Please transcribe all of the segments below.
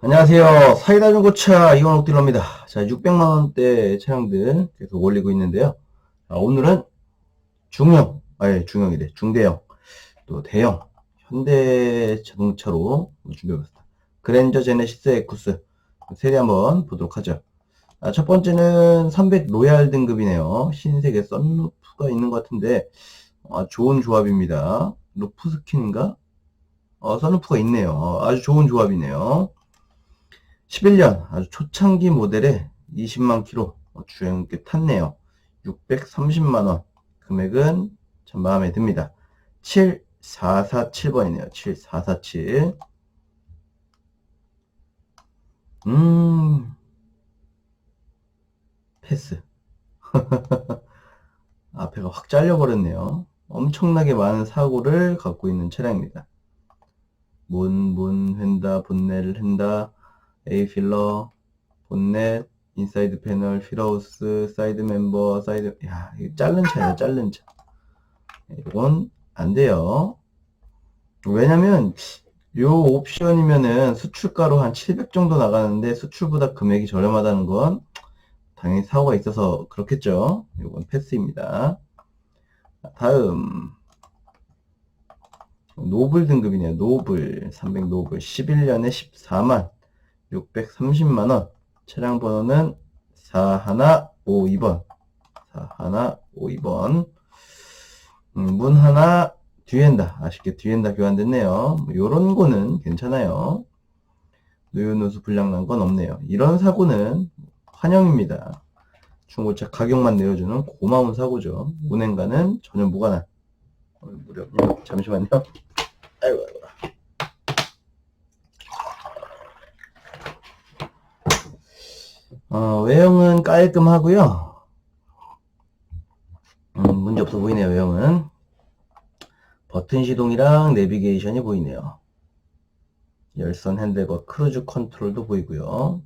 안녕하세요. 사이다 중고차 이건옥 딜러입니다. 자, 600만원대 차량들 계속 올리고 있는데요. 자, 오늘은 중형, 아예 중형이래. 중대형, 또 대형, 현대 자동차로 준비해봤습니다. 그랜저 제네시스 에쿠스 세대 한번 보도록 하죠. 아, 첫 번째는 300 로얄 등급이네요. 흰색의 썬루프가 있는 것 같은데, 아, 좋은 조합입니다. 루프 스킨인가? 어, 썬루프가 있네요. 어, 아주 좋은 조합이네요. 11년 아주 초창기 모델에 20만 킬로 주행께 탔네요. 630만원. 금액은 참 마음에 듭니다. 7447번이네요. 7447. 음, 패스. 앞에가 확 잘려버렸네요. 엄청나게 많은 사고를 갖고 있는 차량입니다. 문, 문, 횡다, 본네를 횡다, A 필러, 본넷, 인사이드 패널, 휠하우스, 사이드 멤버, 사이드, 야, 이거 자른 차예요, 자른 차. 이건 안 돼요. 왜냐면, 요 옵션이면은 수출가로 한 700 정도 나가는데 수출보다 금액이 저렴하다는 건 당연히 사고가 있어서 그렇겠죠. 이건 패스입니다. 다음, 노블 등급이네요. 노블, 300 노블, 11년에 14만. 630만원. 차량 번호는 4152번. 4152번. 음, 문 하나, 뒤엔다. 아쉽게 뒤엔다 교환됐네요. 뭐 요런 거는 괜찮아요. 노유누수 불량난 건 없네요. 이런 사고는 환영입니다. 중고차 가격만 내려주는 고마운 사고죠. 운행과는 전혀 무관한. 어, 무려, 잠시만요. 아이고, 아이고. 어, 외형은 깔끔하고요. 음, 문제 없어 보이네요, 외형은. 버튼 시동이랑 내비게이션이 보이네요. 열선 핸들과 크루즈 컨트롤도 보이고요.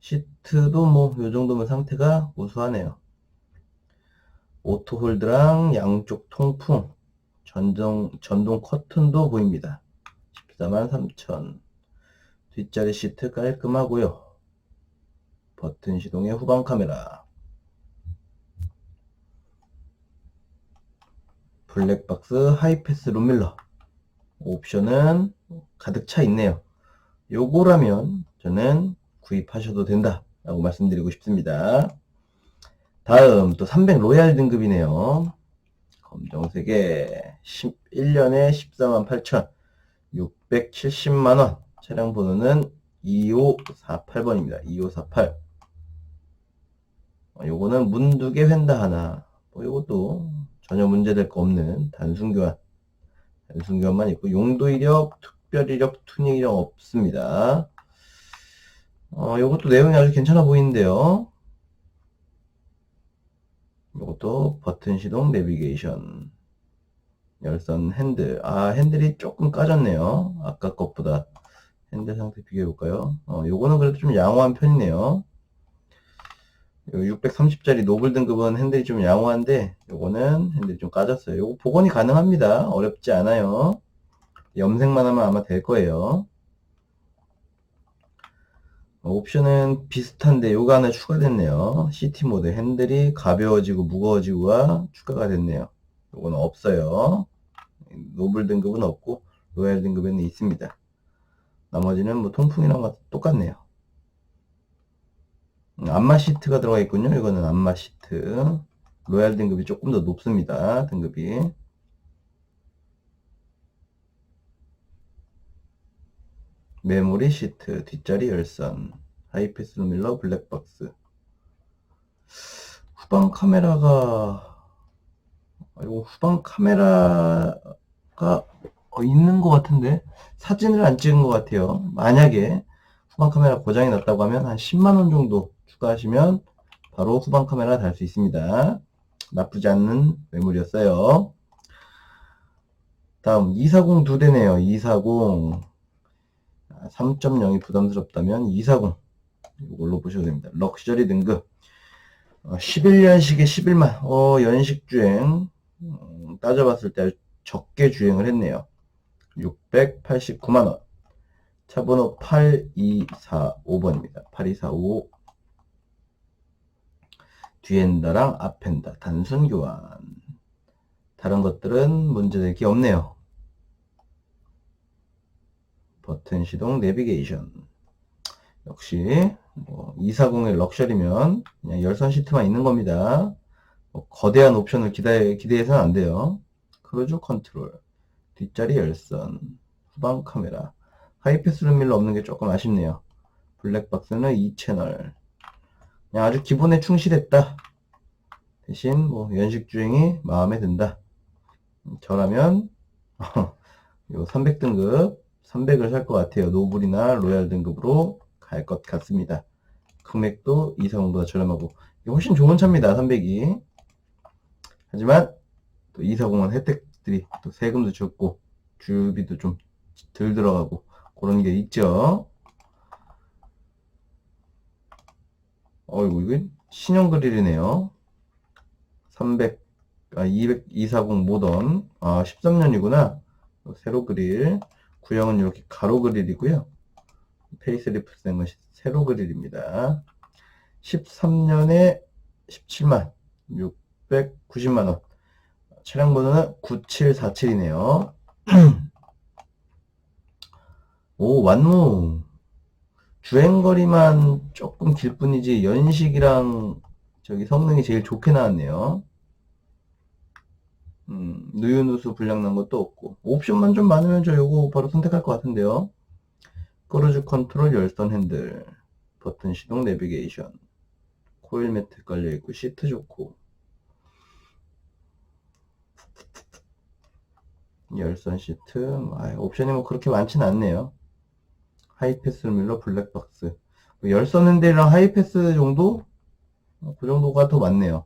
시트도 뭐, 요 정도면 상태가 우수하네요. 오토 홀드랑 양쪽 통풍, 전동, 전동 커튼도 보입니다. 143,000. 뒷자리 시트 깔끔하고요. 버튼 시동의 후방 카메라. 블랙박스 하이패스 룸밀러. 옵션은 가득 차 있네요. 요거라면 저는 구입하셔도 된다 라고 말씀드리고 싶습니다. 다음 또 300 로얄 등급이네요. 검정색에 11년에 14만 8천 670만원. 차량 번호는 2548번입니다. 2548 어, 요거는 문 두개 횡다 하나. 뭐 요것도 전혀 문제될 거 없는 단순 교환. 단순 교환만 있고 용도 이력, 특별 이력, 투닝 이력 없습니다. 어, 요것도 내용이 아주 괜찮아 보이는데요. 요것도 버튼 시동 내비게이션. 열선 핸들. 아, 핸들이 조금 까졌네요. 아까 것보다. 핸들 상태 비교해 볼까요? 어, 요거는 그래도 좀 양호한 편이네요. 630짜리 노블 등급은 핸들이 좀 양호한데 요거는 핸들이 좀 까졌어요. 요거 복원이 가능합니다. 어렵지 않아요. 염색만 하면 아마 될 거예요. 옵션은 비슷한데 요거 하나 추가됐네요. CT 모드 핸들이 가벼워지고 무거워지고가 추가가 됐네요. 요거는 없어요. 노블 등급은 없고 로얄 등급에는 있습니다. 나머지는 뭐 통풍이랑 똑같네요. 안마 시트가 들어가 있군요. 이거는 안마 시트. 로얄 등급이 조금 더 높습니다. 등급이. 메모리 시트, 뒷자리 열선, 하이패스 루밀러 블랙박스. 후방 카메라가, 이거 후방 카메라가 있는 것 같은데, 사진을 안 찍은 것 같아요. 만약에 후방 카메라 고장이 났다고 하면 한 10만원 정도 추가하시면 바로 후방 카메라 달 수 있습니다. 나쁘지 않는 매물이었어요. 다음 240 두 대네요. 240 3.0이 부담스럽다면 240 이걸로 보셔도 됩니다. 럭셔리 등급 11년식에 11만 어 연식 주행 음, 따져봤을 때 적게 주행을 했네요. 689만원 차 번호 8245번입니다. 8245 뒤엔다랑 앞엔다 단순 교환 다른 것들은 문제될 게 없네요. 버튼 시동 내비게이션 역시 뭐 240의 럭셔리면 그냥 열선 시트만 있는 겁니다. 뭐 거대한 옵션을 기대, 기대해서는 안 돼요. 크루즈 컨트롤 뒷자리 열선 후방 카메라 하이패스 룸밀러 없는 게 조금 아쉽네요. 블랙박스는 2채널 그냥 아주 기본에 충실했다. 대신 뭐 연식 주행이 마음에 든다. 저라면 요 300등급 300을 살 것 같아요. 노블이나 로얄 등급으로 갈 것 같습니다. 금액도 240보다 저렴하고 훨씬 좋은 차입니다. 300이. 하지만 또 240은 혜택들이 또 세금도 적고 주유비도 좀 덜 들어가고 그런 게 있죠. 어이구 이거 신형 그릴이네요. 300, 아, 200, 240 모던, 아, 13년이구나. 세로 그릴. 구형은 이렇게 가로 그릴이고요. 페이스리프트 된 것이 세로 그릴입니다. 13년에 17만 690만원. 차량 번호는 9747이네요. 오, 완무. 주행거리만 조금 길 뿐이지, 연식이랑 저기 성능이 제일 좋게 나왔네요. 음, 누유누수 불량난 것도 없고 옵션만 좀 많으면 저 요거 바로 선택할 것 같은데요. 크루즈 컨트롤 열선 핸들 버튼 시동 내비게이션 코일 매트 깔려있고 시트 좋고 열선 시트 아, 옵션이 뭐 그렇게 많지는 않네요. 하이패스 밀러 블랙박스 열선 핸들이랑 하이패스 정도 어, 그 정도가 더 많네요.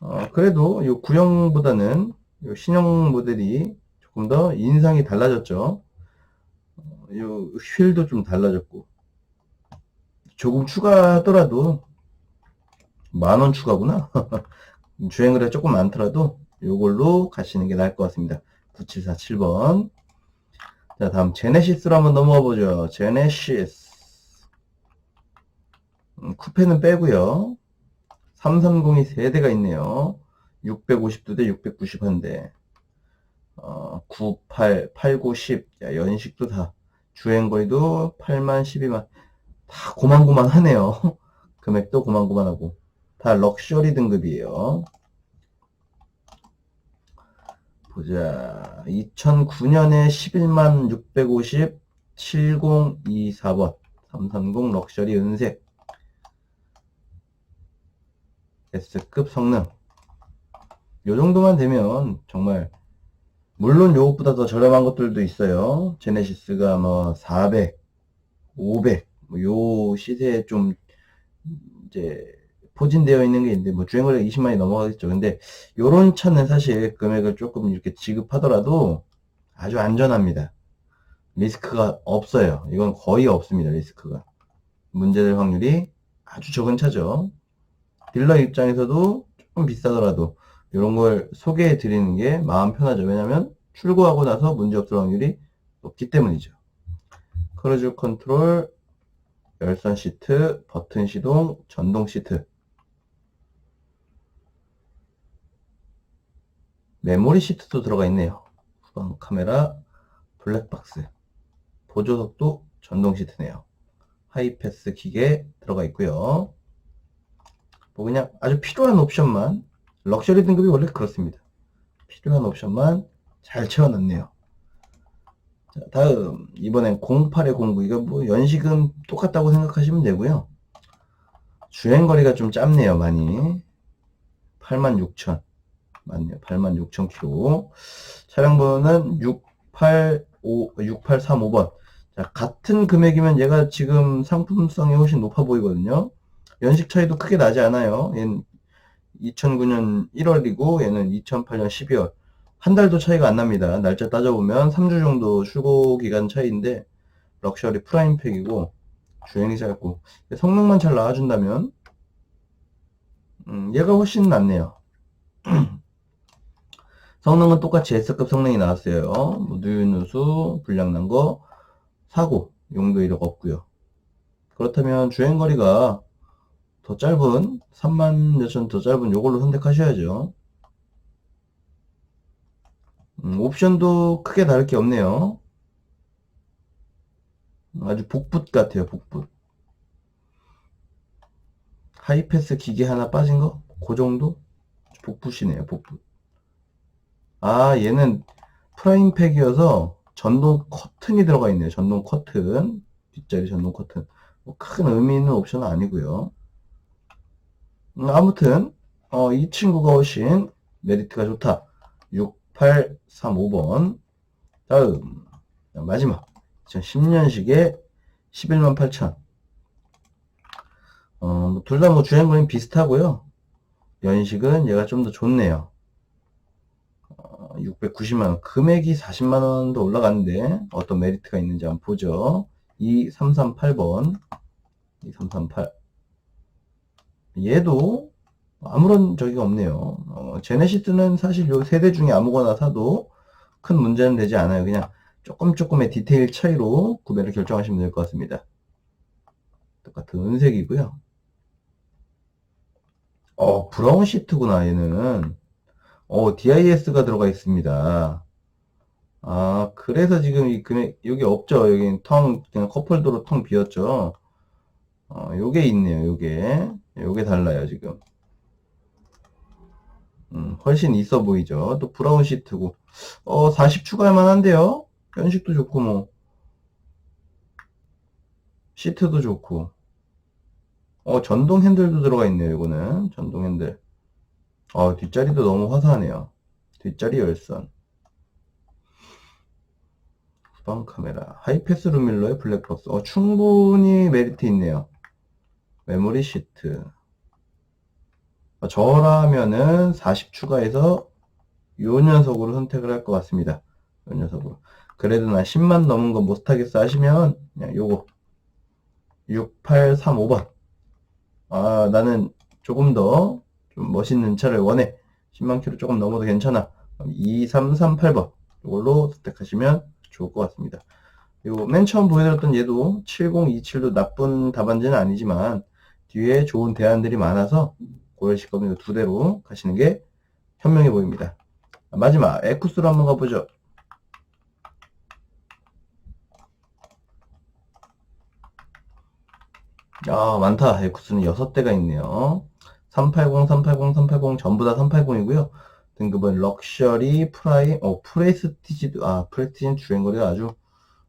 어, 그래도 이 구형보다는 이 신형 모델이 조금 더 인상이 달라졌죠. 어, 이 휠도 좀 달라졌고 조금 추가하더라도 만 원 추가구나. 주행을 해 조금 많더라도 이걸로 가시는 게 나을 것 같습니다. 9747번. 자, 다음 제네시스로 한번 넘어가 보죠. 제네시스. 음, 쿠페는 빼고요. 330이 3대가 있네요. 650도 대 690한데 어, 9, 8, 8, 9, 10 야, 연식도 다 주행거리도 8만, 12만 다 고만고만 하네요. 금액도 고만고만하고 다 럭셔리 등급이에요. 보자. 2009년에 11만 650 7024번 330 럭셔리 은색. S급 성능. 요 정도만 되면 정말 물론 요것보다 더 저렴한 것들도 있어요. 제네시스가 뭐 400, 500, 뭐요 시세에 좀 이제 포진되어 있는 게 있는데 뭐 주행거리가 20만이 넘어가겠죠 근데 요런 차는 사실 금액을 조금 이렇게 지급하더라도 아주 안전합니다 리스크가 없어요 이건 거의 없습니다 리스크가 문제될 확률이 아주 적은 차죠 딜러 입장에서도 조금 비싸더라도 이런 걸 소개해 드리는 게 마음 편하죠. 왜냐면 출고하고 나서 문제 없을 확률이 높기 때문이죠. 크루즈 컨트롤, 열선 시트, 버튼 시동, 전동 시트. 메모리 시트도 들어가 있네요. 후방 카메라, 블랙박스, 보조석도 전동 시트네요. 하이패스 기계 들어가 있고요. 뭐 그냥 아주 필요한 옵션만 럭셔리 등급이 원래 그렇습니다. 필요한 옵션만 잘 채워놨네요. 자, 다음 이번엔 08에 09 이거 뭐 연식은 똑같다고 생각하시면 되고요. 주행거리가 좀 짧네요 많이 86,000 맞네요 86,000km 차량 번호는 685 6835번 자, 같은 금액이면 얘가 지금 상품성이 훨씬 높아 보이거든요. 연식 차이도 크게 나지 않아요. 얘는 2009년 1월이고 얘는 2008년 12월. 한 달도 차이가 안 납니다. 날짜 따져보면 3주 정도 출고 기간 차이인데 럭셔리 프라임팩이고 주행이 짧고 성능만 잘 나와준다면 음, 얘가 훨씬 낫네요. 성능은 똑같이 S급 성능이 나왔어요. 뭐 누유누수, 불량난 거, 사고, 용도 이력 없고요. 그렇다면 주행거리가 더 짧은 3만 몇천 더 짧은 요걸로 선택하셔야죠. 음, 옵션도 크게 다를 게 없네요. 아주 복붙 같아요, 복붙. 하이패스 기계 하나 빠진 거? 그 정도? 복붙이네요, 복붙. 아, 얘는 프라임팩이어서 전동 커튼이 들어가 있네요. 전동 커튼. 뒷자리 전동 커튼. 뭐 큰 의미 있는 옵션은 아니고요. 음, 아무튼 어, 이 친구가 훨씬 메리트가 좋다. 6835번. 다음 마지막 2010년식에 11만 8천. 어, 둘 다 뭐 주행거리는 비슷하고요. 연식은 얘가 좀 더 좋네요. 어, 690만원. 금액이 40만원 더 올라갔는데 어떤 메리트가 있는지 한번 보죠. 2338번. 2338. 얘도 아무런 저기가 없네요. 어, 제네시스는 사실 요 세대 중에 아무거나 사도 큰 문제는 되지 않아요. 그냥 조금 조금의 디테일 차이로 구매를 결정하시면 될 것 같습니다. 똑같은 은색이고요. 어, 브라운 시트구나, 얘는. 어, DIS가 들어가 있습니다. 아, 그래서 지금 이 금액, 여기 없죠. 여기 텅, 그냥 컵홀더로 텅 비었죠. 어, 요게 있네요, 요게. 요게 달라요, 지금. 음, 훨씬 있어 보이죠. 또 브라운 시트고. 어, 40 추가할 만 한데요? 연식도 좋고, 뭐. 시트도 좋고. 어, 전동 핸들도 들어가 있네요, 이거는. 전동 핸들. 어, 뒷자리도 너무 화사하네요. 뒷자리 열선. 후방 카메라. 하이패스 루밀러의 블랙박스. 어, 충분히 메리트 있네요. 메모리 시트. 어, 저라면은 40 추가해서 요 녀석으로 선택을 할 것 같습니다. 요 녀석으로. 그래도 나 10만 넘은 거 못하겠어 하시면 그냥 요거 6835번 아 나는 조금 더 좀 멋있는 차를 원해. 10만 킬로 조금 넘어도 괜찮아. 2338번 이걸로 선택하시면 좋을 것 같습니다. 요맨 처음 보여드렸던 얘도 7027도 나쁜 답안지는 아니지만 뒤에 좋은 대안들이 많아서 고려하실 겁니다 두 대로 가시는 게 현명해 보입니다. 마지막 에쿠스로 한번 가보죠. 아, 많다. 에쿠스는 6대가 있네요. 380, 380, 380 전부 다 380이고요. 등급은 럭셔리, 프라임, 어, 프레스티지도, 아, 프레스티지는 주행거리가 아주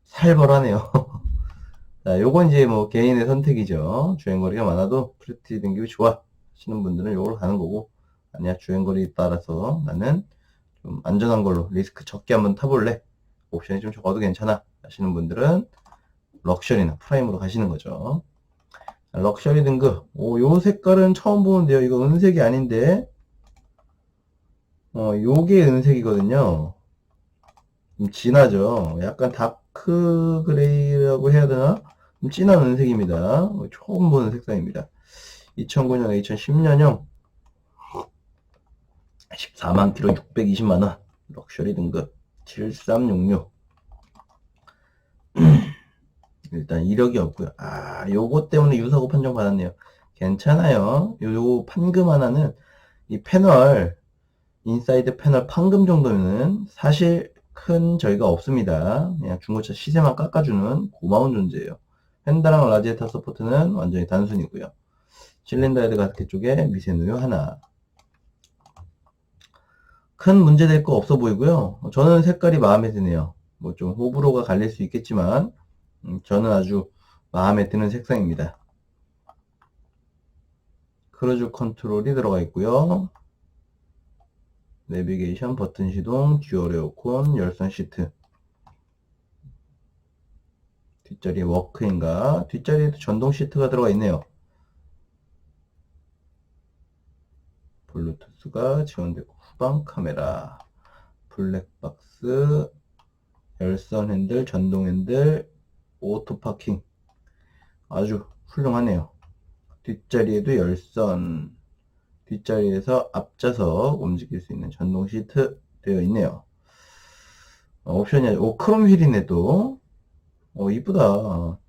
살벌하네요. 자, 요건 이제 뭐 개인의 선택이죠. 주행거리가 많아도 프레스티지 등급이 좋아. 하시는 분들은 요걸로 가는 거고, 아니야, 주행거리 따라서 나는 좀 안전한 걸로 리스크 적게 한번 타볼래. 옵션이 좀 적어도 괜찮아. 하시는 분들은 럭셔리나 프라임으로 가시는 거죠. 럭셔리 등급. 오, 요 색깔은 처음 보는데요. 이거 은색이 아닌데. 어, 요게 은색이거든요. 좀 진하죠. 약간 다크 그레이라고 해야 되나? 좀 진한 은색입니다. 어, 처음 보는 색상입니다. 2009년, 2010년형 14만 킬로 620만 원. 럭셔리 등급 7366. 일단 이력이 없고요. 아, 요거 때문에 유사고 판정 받았네요. 괜찮아요. 요, 요 판금 하나는 이 패널 인사이드 패널 판금 정도면 사실 큰 저희가 없습니다. 그냥 중고차 시세만 깎아주는 고마운 존재예요. 펜다랑 라지에타 서포트는 완전히 단순이고요. 실린더 헤드 가스켓 쪽에 미세누유 하나. 큰 문제 될 거 없어 보이고요. 저는 색깔이 마음에 드네요. 뭐 좀 호불호가 갈릴 수 있겠지만 음, 저는 아주 마음에 드는 색상입니다. 크루즈 컨트롤이 들어가 있고요. 내비게이션 버튼 시동, 듀얼 에어컨, 열선 시트. 뒷자리에 워크인가? 뒷자리에도 전동 시트가 들어가 있네요. 블루투스가 지원되고 후방 카메라, 블랙박스, 열선 핸들, 전동 핸들, 오토 파킹 아주 훌륭하네요. 뒷자리에도 열선, 뒷자리에서 앞좌석 움직일 수 있는 전동 시트, 되어 있네요. 어, 옵션이, 오, 크롬 휠이네 또. 어, 이쁘다.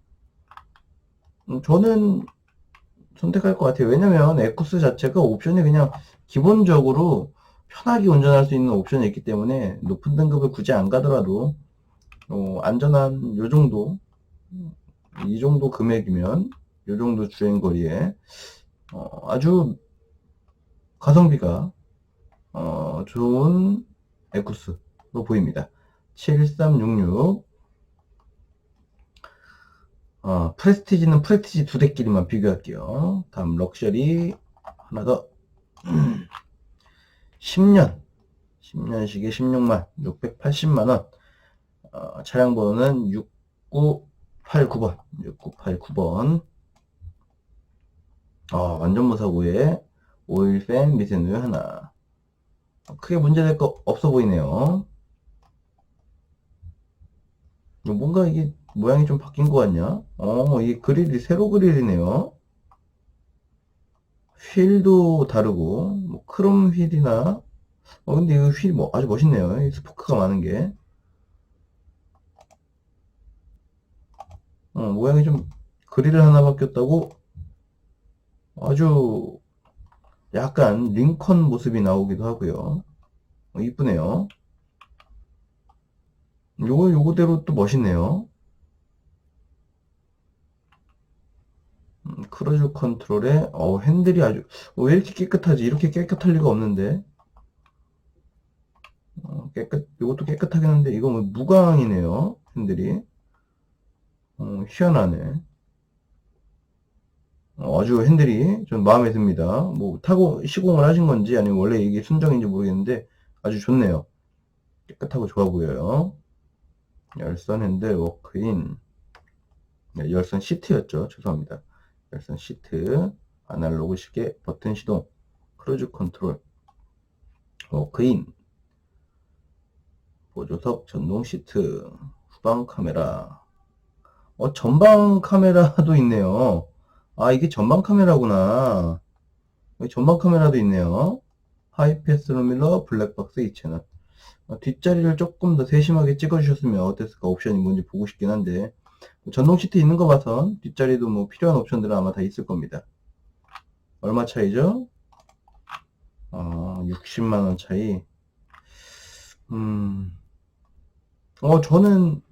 음, 저는 선택할 것 같아요. 왜냐면 에쿠스 자체가 옵션이 그냥 기본적으로 편하게 운전할 수 있는 옵션이 있기 때문에 높은 등급을 굳이 안 가더라도 어, 안전한 요 정도 이 정도 금액이면 요 정도 주행 거리에 어, 아주 가성비가 어, 좋은 에쿠스로 보입니다. 7366 어, 프레스티지는 프레스티지 두 대끼리만 비교할게요. 다음 럭셔리 하나 더 10년 10년식에 16만 680만원 어, 차량 번호는 6989번 6989번 어, 완전 무사고에 오일팬 미세누유 하나 크게 문제될 거 없어 보이네요 뭔가 이게 모양이 좀 바뀐 것 같냐? 어, 이 그릴이 세로 그릴이네요. 휠도 다르고, 뭐, 크롬 휠이나, 어, 근데 이 휠 뭐, 아주 멋있네요. 이 스포크가 많은 게. 어, 모양이 좀, 그릴을 하나 바뀌었다고, 아주, 약간, 링컨 모습이 나오기도 하고요. 어, 이쁘네요. 요거, 요거대로 또 멋있네요. 음, 크루즈 컨트롤에 어, 핸들이 아주 어, 왜 이렇게 깨끗하지? 이렇게 깨끗할 리가 없는데 어, 깨끗 이것도 깨끗하긴 한데 이거 뭐 무광이네요 핸들이 어, 희한하네. 어, 아주 핸들이 좀 마음에 듭니다. 뭐 타고 시공을 하신 건지 아니면 원래 이게 순정인지 모르겠는데 아주 좋네요. 깨끗하고 좋아 보여요. 열선 핸들 워크인. 네, 열선 시트였죠. 죄송합니다. 열선 시트, 아날로그 시계, 버튼 시동, 크루즈 컨트롤, 워크인, 보조석 전동 시트, 후방 카메라, 어, 전방 카메라도 있네요. 아, 이게 전방 카메라구나. 전방 카메라도 있네요. 하이패스 루밀러, 블랙박스 2채널. 어, 뒷자리를 조금 더 세심하게 찍어주셨으면 어땠을까 옵션이 뭔지 보고 싶긴 한데 전동 시트 있는 거 봐선 뒷자리도 뭐 필요한 옵션들은 아마 다 있을 겁니다. 얼마 차이죠? 어, 60만원 차이. 음, 어, 저는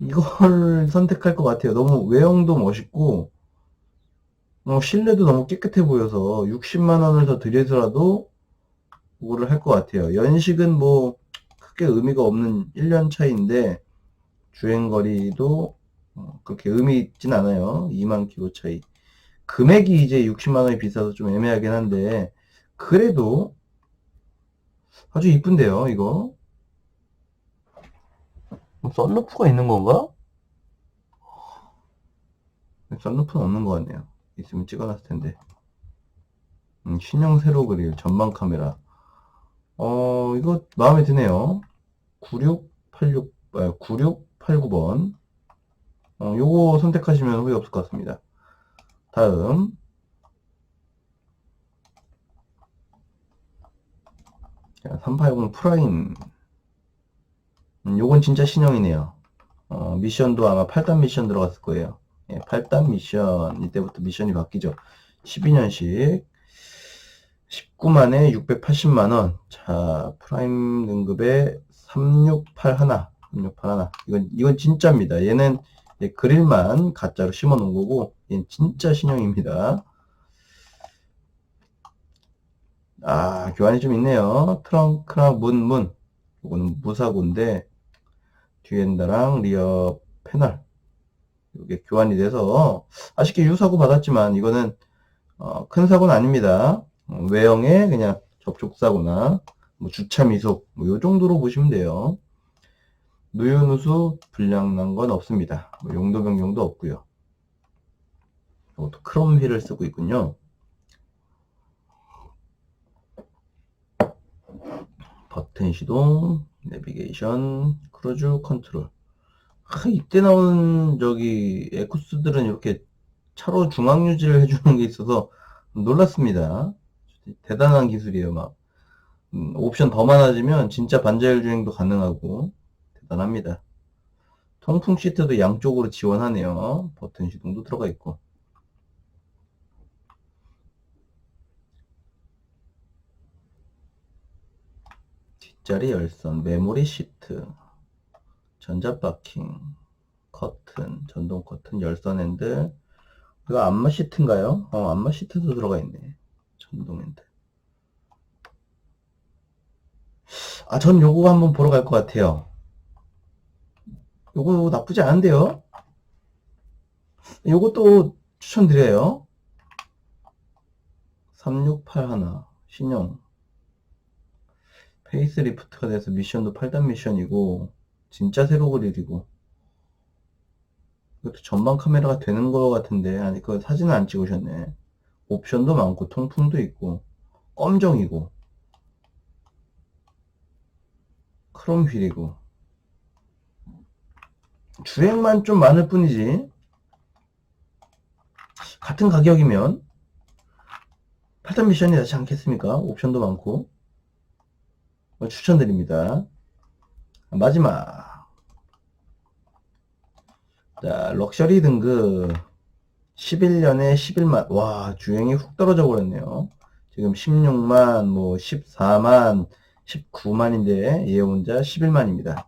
이걸 선택할 것 같아요. 너무 외형도 멋있고, 어, 실내도 너무 깨끗해 보여서 60만 원을 더 들여서라도 이거를 할 것 같아요. 연식은 뭐 크게 의미가 없는 1년 차이인데, 주행거리도 어, 그렇게 의미 있진 않아요. 2만 킬로 차이. 금액이 이제 60만 원이 비싸서 좀 애매하긴 한데 그래도 아주 이쁜데요, 이거. 뭐 썬루프가 있는 건가? 썬루프는 없는 것 같네요. 있으면 찍어놨을 텐데. 음, 신형 세로 그릴 전방 카메라. 어, 이거 마음에 드네요. 9686, 아, 9689번. 어, 요거 선택하시면 후회 없을 것 같습니다. 다음 380 프라임 음, 요건 진짜 신형이네요. 어, 미션도 아마 8단 미션 들어갔을 거예요. 예, 8단 미션 이때부터 미션이 바뀌죠. 12년식 19만에 680만원 자 프라임 등급에 368 368 이건 이건 진짜입니다. 얘는 예, 그릴만 가짜로 심어 놓은 거고 얘는 진짜 신형입니다. 아 교환이 좀 있네요. 트렁크랑 문, 문 이거는 무사고인데 뒤엔다랑 리어 패널 이게 교환이 돼서 아쉽게 유사고 받았지만 이거는 어, 큰 사고는 아닙니다. 어, 외형의 그냥 접촉사고나 뭐 주차 미속 뭐 요 정도로 보시면 돼요. 누유누수 불량난 건 없습니다. 뭐 용도 변경도 없고요. 이것도 크롬 휠을 쓰고 있군요. 버튼 시동, 내비게이션, 크루즈 컨트롤. 아, 이때 나오는 저기 에쿠스들은 이렇게 차로 중앙 유지를 해주는 게 있어서 놀랐습니다. 대단한 기술이에요, 막. 음, 옵션 더 많아지면 진짜 반자율 주행도 가능하고 대단합니다. 통풍 시트도 양쪽으로 지원하네요. 버튼 시동도 들어가 있고. 뒷자리 열선, 메모리 시트, 전자파킹, 커튼, 전동 커튼, 열선 핸들. 이거 안마 시트인가요? 어, 안마 시트도 들어가 있네. 전동 핸들. 아, 전 요거 한번 보러 갈 것 같아요. 요거 나쁘지 않은데요? 요것도 추천드려요. 3681 신형 페이스리프트가 돼서 미션도 8단 미션이고 진짜 새로 그릴이고. 이것도 전방 카메라가 되는 거 같은데. 아니 그 사진은 안 찍으셨네. 옵션도 많고 통풍도 있고 검정이고 크롬 휠이고. 주행만 좀 많을 뿐이지. 같은 가격이면 8단 미션이 낫지 않겠습니까? 옵션도 많고. 뭐 추천드립니다. 마지막 자 럭셔리 등급 11년에 11만 와 주행이 훅 떨어져 버렸네요. 지금 16만 뭐 14만 19만인데 얘 혼자 11만입니다.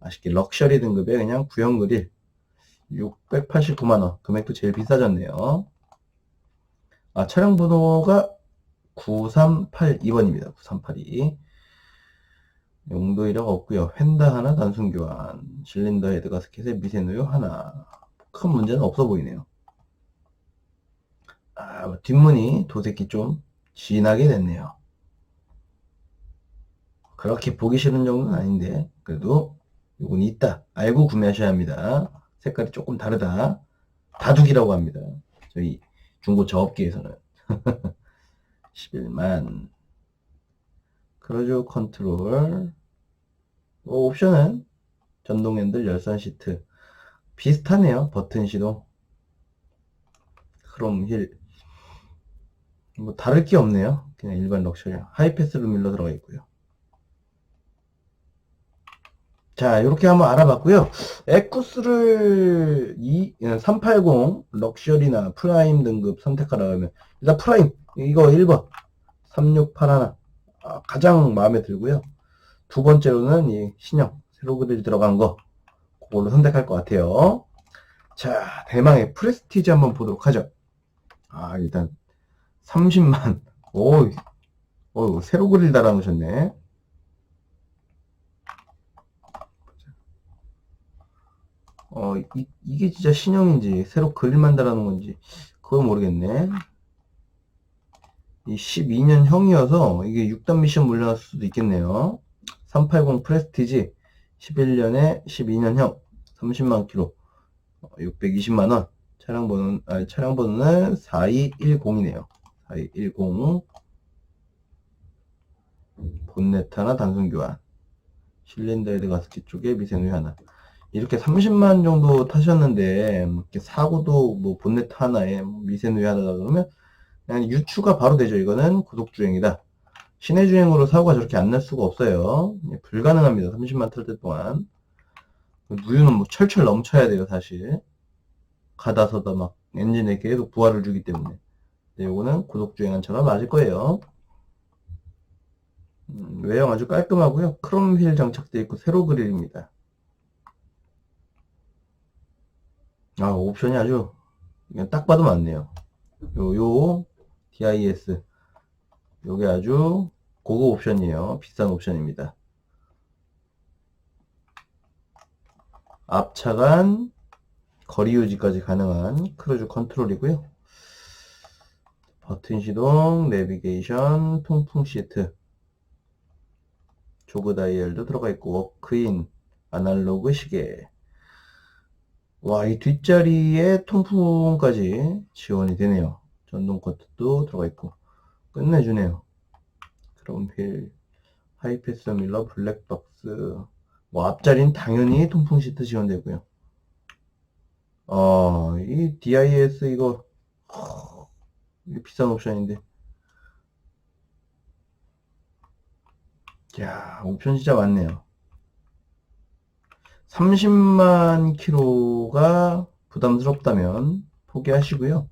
아쉽게 럭셔리 등급에 그냥 구형 그릴 689만원 금액도 제일 비싸졌네요. 아 차량 번호가 9382번입니다. 9382 용도 이력 없고요. 휀다 하나 단순 교환, 실린더 헤드 가스켓에 미세누유 하나. 큰 문제는 없어 보이네요. 아, 뒷문이 도색이 좀 진하게 됐네요. 그렇게 보기 싫은 정도는 아닌데 그래도 요건 있다. 알고 구매하셔야 합니다. 색깔이 조금 다르다. 다둑이라고 합니다. 저희 중고차 업계에서는 11만 크루즈 컨트롤 어, 옵션은 전동 핸들 열선 시트. 비슷하네요 버튼 시동 크롬 힐 뭐 다를 게 없네요. 그냥 일반 럭셔리. 하이패스 루밀러 들어가 있고요. 자 이렇게 한번 알아봤고요. 에쿠스를 2, 380 럭셔리나 프라임 등급 선택하라 하면 일단 프라임 이거 1번. 3681 아, 가장 마음에 들고요 두 번째로는 이 신형 새로 그릴 들어간 거 그걸로 선택할 것 같아요. 자, 대망의 프레스티지 한번 보도록 하죠. 아, 일단 30만. 오, 오 새로 그릴 달아놓으셨네. 어, 이, 이게 진짜 신형인지 새로 그릴만 달아놓은 건지 그건 모르겠네. 이 12년형이어서 이게 6단 미션 물려놨을 수도 있겠네요. 380 프레스티지 11년에 12년형 30만 킬로 620만 원 차량 번호 아, 차량 번호는 4210이네요. 4210 본넷 하나 단순 교환 실린더 헤드 가스켓 쪽에 미세누유 하나. 이렇게 30만 정도 타셨는데 사고도 뭐 본넷 하나에 미세누유 하나다 그러면 그냥 유추가 바로 되죠. 이거는 고속주행이다 시내 주행으로 사고가 저렇게 안 날 수가 없어요. 예, 불가능합니다. 30만 탈때 동안. 누유는 뭐 철철 넘쳐야 돼요, 사실. 가다서다 막 엔진에 계속 부하를 주기 때문에. 네, 요거는 고속 주행한 차가 맞을 거예요. 음, 외형 아주 깔끔하고요. 크롬 휠 장착되어 있고 세로 그릴입니다. 아, 옵션이 아주 딱 봐도 많네요. 요, 요, DIS. 요게 아주 고급 옵션이에요. 비싼 옵션입니다. 앞차간 거리 유지까지 가능한 크루즈 컨트롤이고요. 버튼 시동, 내비게이션, 통풍 시트, 조그 다이얼도 들어가 있고 워크인, 아날로그 시계. 와, 이 뒷자리에 통풍까지 지원이 되네요. 전동 커튼도 들어가 있고. 끝내주네요. 크롬필, 하이패스 밀러, 블랙박스, 뭐 앞자리는 당연히 통풍 시트 지원되고요. 어, 이 DIS 이거, 허, 이게 비싼 옵션인데. 야, 옵션 진짜 많네요. 30만 킬로가 부담스럽다면 포기하시고요.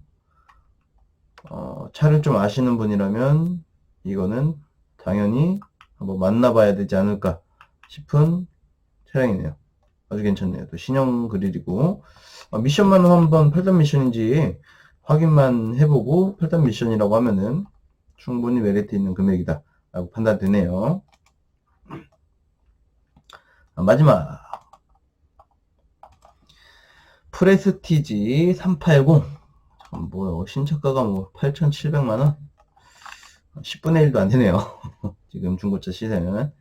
어, 차를 좀 아시는 분이라면 이거는 당연히 한번 만나봐야 되지 않을까 싶은 차량이네요. 아주 괜찮네요. 또 신형 그릴이고 아, 미션만 한번 8단 미션인지 확인만 해보고 8단 미션이라고 하면은 충분히 메리트 있는 금액이다 라고 판단되네요. 아, 마지막 프레스티지 380 참, 뭐요? 신차가가 뭐 8,700만원? 10분의 1도 안 되네요. 지금 중고차 시세는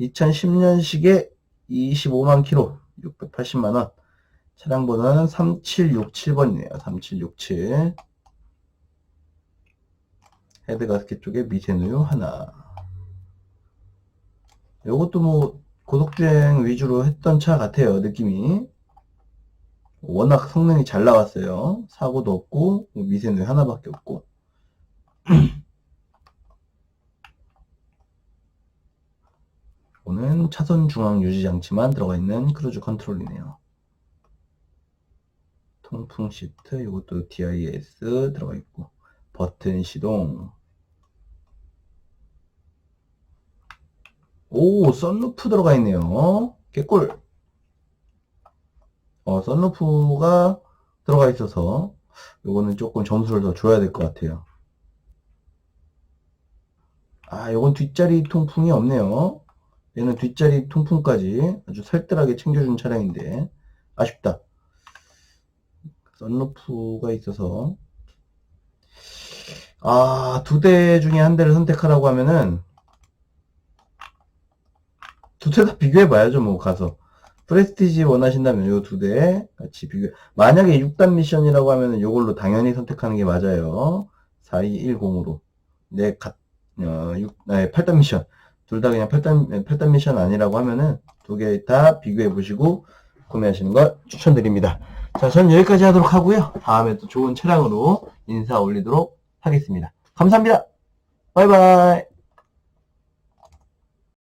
2010년식에 25만 킬로 680만원. 차량 번호는 3767번이네요. 3767 헤드 가스켓 쪽에 미세누유 하나. 요것도 뭐 고속주행 위주로 했던 차 같아요 느낌이 워낙 성능이 잘 나왔어요. 사고도 없고 뭐 미세누이 하나밖에 없고 오는 차선 중앙 유지 장치만 들어가 있는 크루즈 컨트롤이네요. 통풍 시트 이것도 DIS 들어가 있고 버튼 시동 오 썬루프 들어가 있네요. 개꿀 어, 썬루프가 들어가 있어서 요거는 조금 점수를 더 줘야 될 것 같아요. 아, 요건 뒷자리 통풍이 없네요. 얘는 뒷자리 통풍까지 아주 살뜰하게 챙겨준 차량인데 아쉽다. 썬루프가 있어서 아, 두 대 중에 한 대를 선택하라고 하면은 두 대 다 비교해 봐야죠, 뭐 가서. 프레스티지 원하신다면 요 두 대 같이 비교. 만약에 6단 미션이라고 하면은 요걸로 당연히 선택하는 게 맞아요. 4210으로. 네, 가, 어, 6, 네, 8단 미션. 둘 다 그냥 8단, 8단 미션 아니라고 하면은 두 개 다 비교해 보시고 구매하시는 걸 추천드립니다. 자, 전 여기까지 하도록 하고요. 다음에 또 좋은 차량으로 인사 올리도록 하겠습니다. 감사합니다. 바이바이.